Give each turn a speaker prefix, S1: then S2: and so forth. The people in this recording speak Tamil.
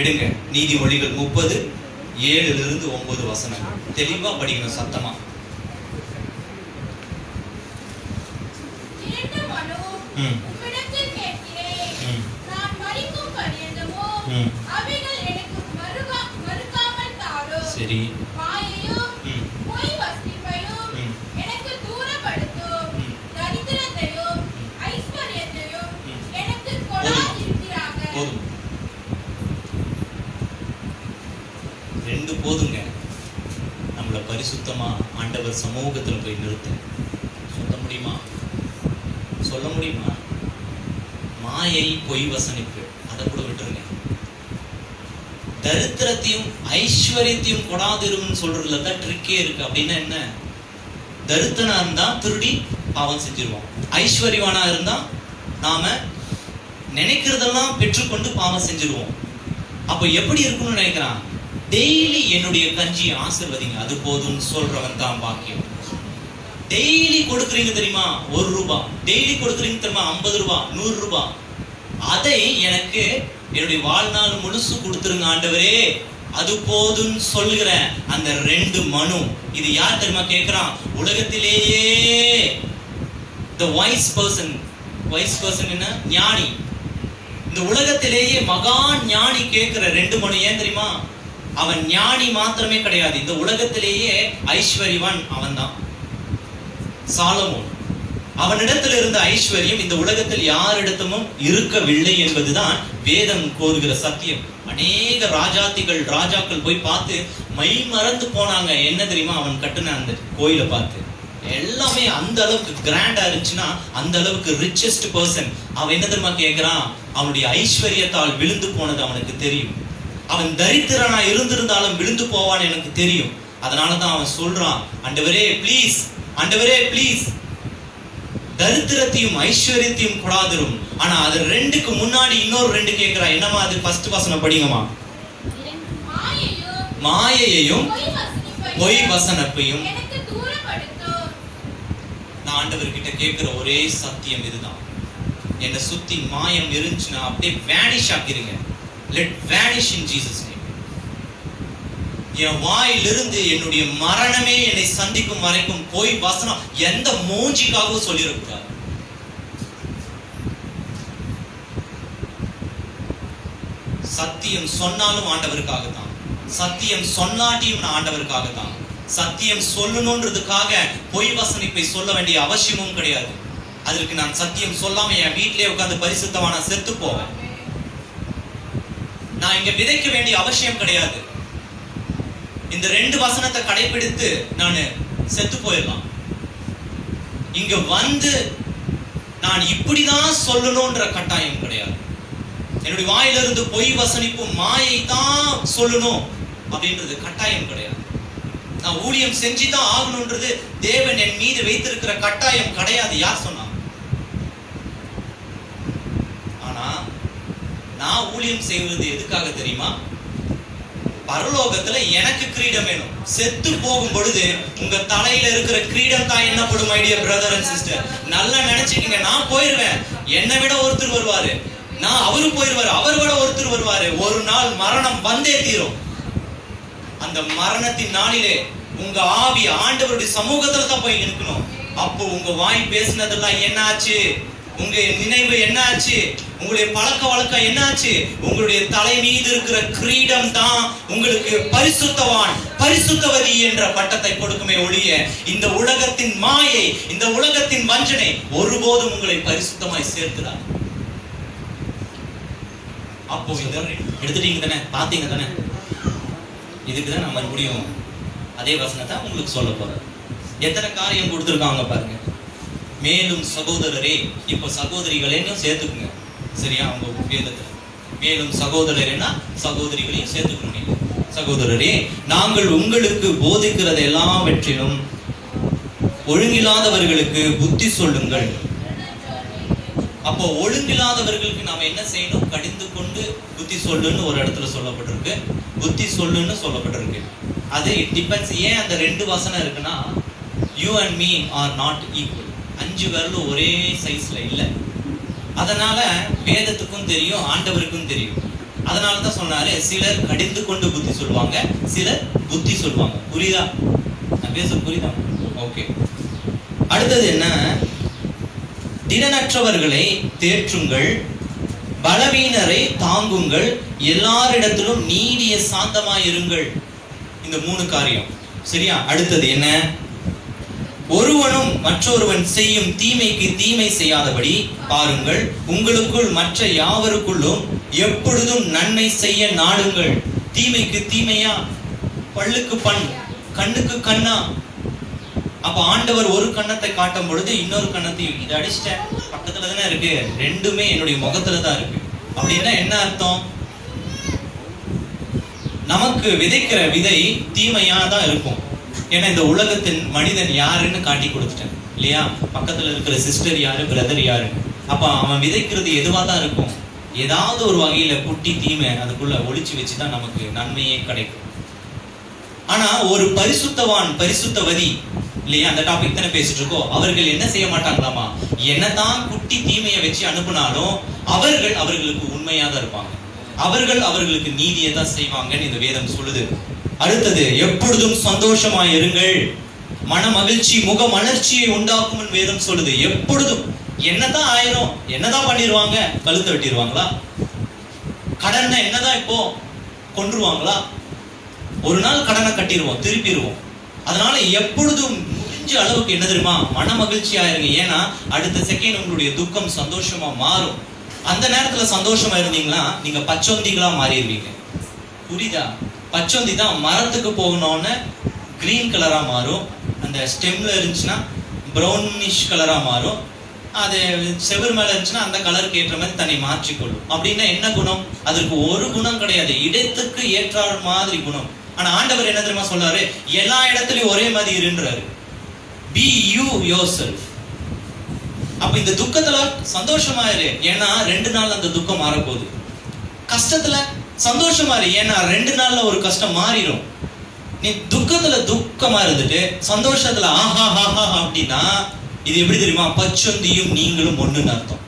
S1: எடுங்க. நீதிமொழிகள் முப்பது ஏழுல இருந்து ஒன்பது வசனம் தெளிவா படிக்கணும் சத்தமா.
S2: இரண்டு மனுவும்
S1: ம்
S2: உம்மிடத்தில் கேட்கிறேன்.
S1: ம்.
S2: நான் மரிக்கும் பரியந்தமும்
S1: ம்.
S2: அவைகள் எனக்கு மறுகா- மறுக்காமல் தாரும்.
S1: சரி
S2: மாயையும்
S1: ம்
S2: பொய் வசிப்பையும்
S1: ம்.
S2: எனக்கு தூரப்படுத்தும்.
S1: ம்.
S2: தரித்திரத்தையும் ஐஸ்வர்யத்தையும்
S1: ம்.
S2: எனக்கு
S1: போதும்.
S2: கொடாதிருக்கிறாக.
S1: போதும் ரெண்டு போதுங்க. நம்மளை பரிசுத்தமா ஆண்டவர் சமூகத்தில் போய் நிறுத்த. சொல்ல முடியுமா? சொல்ல முடியுமா? மாயை பொய் வசனிப்பு. அதை கூட விட்டுருங்க. தரித்திரத்தையும் ஐஸ்வர்யத்தையும் கொடாதிரும்னு சொல்றதுல தான் ட்ரிக்கே இருக்கு. அப்படின்னா என்ன? தரித்திரனா இருந்தா திருடி பாவம் செஞ்சிருவோம். ஐஸ்வர்யவானா இருந்தா நாம நினைக்கிறதெல்லாம் பெற்றுக்கொண்டு பாவம் செஞ்சிருவோம். அப்ப எப்படி இருக்கும்னு நினைக்கிறான்? டெய்லி என்னுடைய கஞ்சியை ஆசிர்வதிங்க. அது போதும் சொல்றவன் தான் பாக்கியம். டெய்லி கொடுக்குறீங்க தெரியுமா? ஒரு ரூபாய் டெய்லி கொடுக்குறீங்க தெரியுமா? ஐம்பது ரூபாய் நூறு ரூபாய் அதை எனக்கு என்னுடைய வாழ்நாள் முழுசு கொடுத்துருங்க ஆண்டவரே. அது போதும் சொல்லுகிற அந்த ரெண்டு மனு. இது யார் தெரியுமா கேட்கிறான் உலகத்திலேயே the wise person wise person என்ன? ஞானி. இந்த உலகத்திலேயே மகா ஞானி கேட்கிற ரெண்டு மனு ஏன் தெரியுமா? அவன் ஞானி மாத்திரமே கிடையாது. இந்த உலகத்திலேயே ஐஸ்வர்யவான் அவன்தான். சாலமோன். அவனிடத்தில் இருந்த ஐஸ்வர்யம் இந்த உலகத்தில் யாரிடத்தமும் இருக்கவில்லை என்பதுதான் வேதம் கோருகிற சத்தியம். அநேக ராஜாத்திகள் ராஜாக்கள் போய் பார்த்து மை மறந்து போனாங்க. என்ன தெரியுமா? அவன் கட்டுன அந்த கோயிலை பார்த்து. எல்லாமே அந்த அளவுக்கு கிராண்டா இருந்துச்சுன்னா அந்த அளவுக்கு ரிச்சஸ்ட் பர்சன் அவன் என்ன தெரியுமா கேட்கிறான் அவனுடைய ஐஸ்வர்யத்தால் விழுந்து போனது அவனுக்கு தெரியும். அவன் தரித்திரனா இருந்திருந்தாலும் விழுந்து போவான்னு எனக்கு தெரியும். அதனாலதான் அவன் சொல்றான் அண்டவரே ப்ளீஸ் அண்டவரே ப்ளீஸ் தரித்திரத்தையும் ஐஸ்வர்யத்தையும் கொடாதிரும். ஆனா அது ரெண்டுக்கு முன்னாடி இன்னொரு ரெண்டு கேட்கிறா என்னமா அது? ஃபர்ஸ்ட் வசனம் படிங்கம்மா. மாயையையும்
S2: பொய் வசனப்பையும்
S1: நான் ஆண்டவர்கிட்ட கேட்கிற ஒரே சத்தியம் இதுதான். என்னை சுத்தி மாயம் இருந்துச்சுன்னா அப்படியே வேனிஷ் ஆக்கிருங்க. லெட் வேனிஷ் இன் ஜீசஸ் என் வாயிலிருந்து என்னுடைய மரணமே என்னை சந்திக்கும் வரைக்கும் போய் வசனம் எந்த மூஞ்சிக்காகவும் சொல்லிடக்கூடாது சத்தியம் சொன்னாலும் ஆண்டவருக்காக தான் சத்தியம் சொன்னாட்டியும் நான் ஆண்டவருக்காக தான் சத்தியம் சொல்லணுன்றதுக்காக பொய் வசனிப்பை சொல்ல வேண்டிய அவசியமும் கிடையாது. அதற்கு நான் சத்தியம் சொல்லாம என் வீட்டிலே உட்காந்து பரிசுத்தமா நான் செத்து போவேன். நான் இங்க விதைக்க வேண்டிய அவசியம் கிடையாது. இந்த ரெண்டு வசனத்தை கடைபிடித்து நான் செத்து போயிடலாம். இங்க வந்து நான் இப்படிதான் சொல்லணும்ன்ற கட்டாயம் கிடையாது. என்னுடைய வாயிலிருந்து பொய் வசனிப்பும் மாயை தான் சொல்லணும் அப்படின்றது கட்டாயம் கிடையாது. நான் ஊழியம் செஞ்சு தான் ஆகணும்ன்றது தேவன் என் மீது வைத்திருக்கிற கட்டாயம் கிடையாது. யார் சொன்னா ஆனா நான் ஊழியம் செய்வது எதுக்காக தெரியுமா? பரலோகத்துல எனக்கு கிரீடம் வேணும். செத்து போகும் பொழுது உங்க தலையில இருக்கிற கிரீடம் தான் என்னப்படும் ஐடியா பிரதர் அண்ட் சிஸ்டர் நல்லா நினைச்சுக்கீங்க நான் போயிருவேன். என்னை விட ஒருத்தர் வருவாரு. நான் அவரு போயிருவாரு அவர் விட ஒருத்தர் வருவாரு. ஒரு நாள் மரணம் வந்தே தீரும். அந்த மரணத்தின் நாளிலே உங்க ஆவி ஆண்டவருடைய சமூகத்துல தான் போய் நிற்கணும். அப்போ உங்க வாய் பேசினதெல்லாம் என்ன ஆச்சு உங்க நினைவு என்ன ஆச்சு உங்களுடைய பழக்க வழக்கம் என்ன ஆச்சு உங்களுடைய தலை மீது இருக்கிற கிரீடம் தான் உங்களுக்கு பரிசுத்தவான் பரிசுத்தவதி என்ற பட்டத்தை கொடுக்குமே ஒழிய இந்த உலகத்தின் மாயை இந்த உலகத்தின் வஞ்சனை ஒருபோதும் உங்களை பரிசுத்தமாய் சேர்க்கிறார் அப்போ இந்த எடுத்துட்டீங்க தானே? பாத்தீங்க தானே? இதுக்கு தான் நான் மறுபடியும் அதே வசனத்தை உங்களுக்கு சொல்ல போறேன். எத்தனை காரியம் கொடுத்துருக்காங்க பாருங்க. மேலும் சகோதரரே இப்போ சகோதரிகளையும் சேர்த்துக்குங்க. சரியா? அவங்க வேதத்துல மேலும் சகோதரரேனா சகோதரிகளையும் சேர்த்துக்கணும் நீங்கள் சகோதரரே நாங்கள் உங்களுக்கு போதிக்கிறது எல்லாவற்றிலும் ஒழுங்கில்லாதவர்களுக்கு புத்தி சொல்லுங்கள். அப்போ ஒழுங்கில்லாதவர்களுக்கு நாம என்ன செய்யணும்? கடிந்து கொண்டு புத்தி சொல்லுன்னு ஒரு இடத்துல சொல்லப்பட்டிருக்கு. புத்தி சொல்லுன்னு சொல்லப்பட்டிருக்கு. அது இட் டிபெண்ட்ஸ் ஏன் அந்த ரெண்டு வசனம் இருக்குன்னா you and me are not equal அஞ்சு விரலும் ஒரே சைஸில் இல்லை. அதனால் வேதத்துக்கும் தெரியும் ஆண்டவருக்கும் தெரியும். அதனால தான் சொன்னாரு சிலர் கடிந்து கொண்டு புத்தி சொல்லுவாங்க சிலர் புத்தி சொல்லுவாங்க. புரியுதா? நான் பேச புரியுதா? ஓகே அடுத்தது என்ன? திடனற்றவர்களை தேற்றுங்கள் பலவீனரை தாங்குங்கள் எல்லாரிடத்திலும் நீடிய சாந்தமாயிருங்கள். இந்த மூணு காரியம். சரியா? அடுத்தது என்ன? ஒருவனும் மற்றொருவன் செய்யும் தீமைக்கு தீமை செய்யாதபடி பாருங்கள் உங்களுக்குள் மற்ற யாவருக்குள்ளும் எப்பொழுதும் நன்மை செய்ய நாடுங்கள். தீமைக்கு தீமையா? பல்லுக்கு பண் கண்ணுக்கு கண்ணா? அப்ப ஆண்டவர் ஒரு கண்ணத்தை காட்டும் பொழுது இன்னொரு கண்ணத்தையும் இதை அடிச்சிட்டேன். பக்கத்துல தானே இருக்கு. ரெண்டுமே என்னுடைய முகத்துல தான் இருக்கு. அப்படின்னா என்ன அர்த்தம்? நமக்கு விதைக்கிற விதை தீமையா தான் இருக்கும். ஏன்னா இந்த உலகத்தின் மனிதன் யாருன்னு காட்டி கொடுத்துட்டேன். இல்லையா? பக்கத்துல இருக்கிற சிஸ்டர் யாரு பிரதர் யாரு? அப்போ அவன் விதைக்கிறது எதுவாக தான் இருக்கும்? ஏதாவது ஒரு வகையில குட்டி தீமை அதுக்குள்ள வச்சு வச்சுதான் நமக்கு நன்மையே கிடைக்கும். ஆனா ஒரு பரிசுத்தவான் பரிசுத்தவதி இல்லையா? அந்த டாபிக் தானே பேசிட்டு இருக்கோம். அவர்கள் என்ன செய்ய மாட்டாங்களாமா? என்னதான் குட்டி தீமையை வச்சு அனுப்புனாலும் அவர்கள் அவர்களுக்கு உண்மையாக தான் இருப்பாங்க. அவர்கள் அவர்களுக்கு நீதியை தான் செய்வாங்கன்னு இந்த வேதம் சொல்லுது. அடுத்தது எப்பொழுதும் சந்தோஷமாய் இருங்கள். மன மகிழ்ச்சி முக மலர்ச்சியை உண்டாக்கும் வேதம் சொல்லுது. எப்பொழுதும். என்னதான் ஆயிரும் என்னதான் பண்ணிடுவாங்க கழுத்தை வெட்டிடுவாங்களா கடன்னா என்னதான் இப்போ? கொன்றுவாங்களா? ஒரு நாள் கடனை கட்டிடுவோம் திருப்பிடுவோம் அதனால எப்பொழுதும் முடிஞ்ச அளவுக்கு என்ன தெரியுமா? மன மகிழ்ச்சியா இருங்க. ஏன்னா அடுத்த செகண்ட் உங்களுடைய துக்கம் சந்தோஷமா மாறும். அந்த நேரத்துல சந்தோஷமா இருந்தீங்கன்னா நீங்க பச்சோந்திகளா மாறிடுவீங்க. புரியுதா? பச்சோந்தி தான் மரத்துக்கு போகணும்னு க்ரீன் கலராக மாறும். அந்த ஸ்டெம்ல இருந்துச்சுன்னா ப்ரௌனிஷ் கலராக மாறும். அது செவர் மேலே இருந்துச்சுன்னா அந்த கலருக்கு ஏற்ற மாதிரி தன்னை மாற்றிக்கொள்ளும் அப்படின்னா என்ன குணம்? அதற்கு ஒரு குணம் கிடையாது. இடத்துக்கு ஏற்றால் மாதிரி குணம். ஆனால் ஆண்டவர் என்ன தெரியுமா சொல்றாரு? எல்லா இடத்துலையும் ஒரே மாதிரி இருன்றாரு. பி யூ யோர் செல்ஃப் அப்ப இந்த துக்கத்துல சந்தோஷமா இரு. ஏன்னா ரெண்டு நாள் அந்த துக்கம் மாறப்போகுது. கஷ்டத்துல சந்தோஷமா இரு. ஏன்னா ரெண்டு நாள்ல ஒரு கஷ்டம் மாறிடும் நீ துக்கத்துல துக்கமா இருந்துட்டு சந்தோஷத்துல ஆஹா ஹா ஹா அப்படின்னா இது எப்படி தெரியுமா? பச்சொந்தியும் நீங்களும் ஒண்ணுன்னு அர்த்தம்.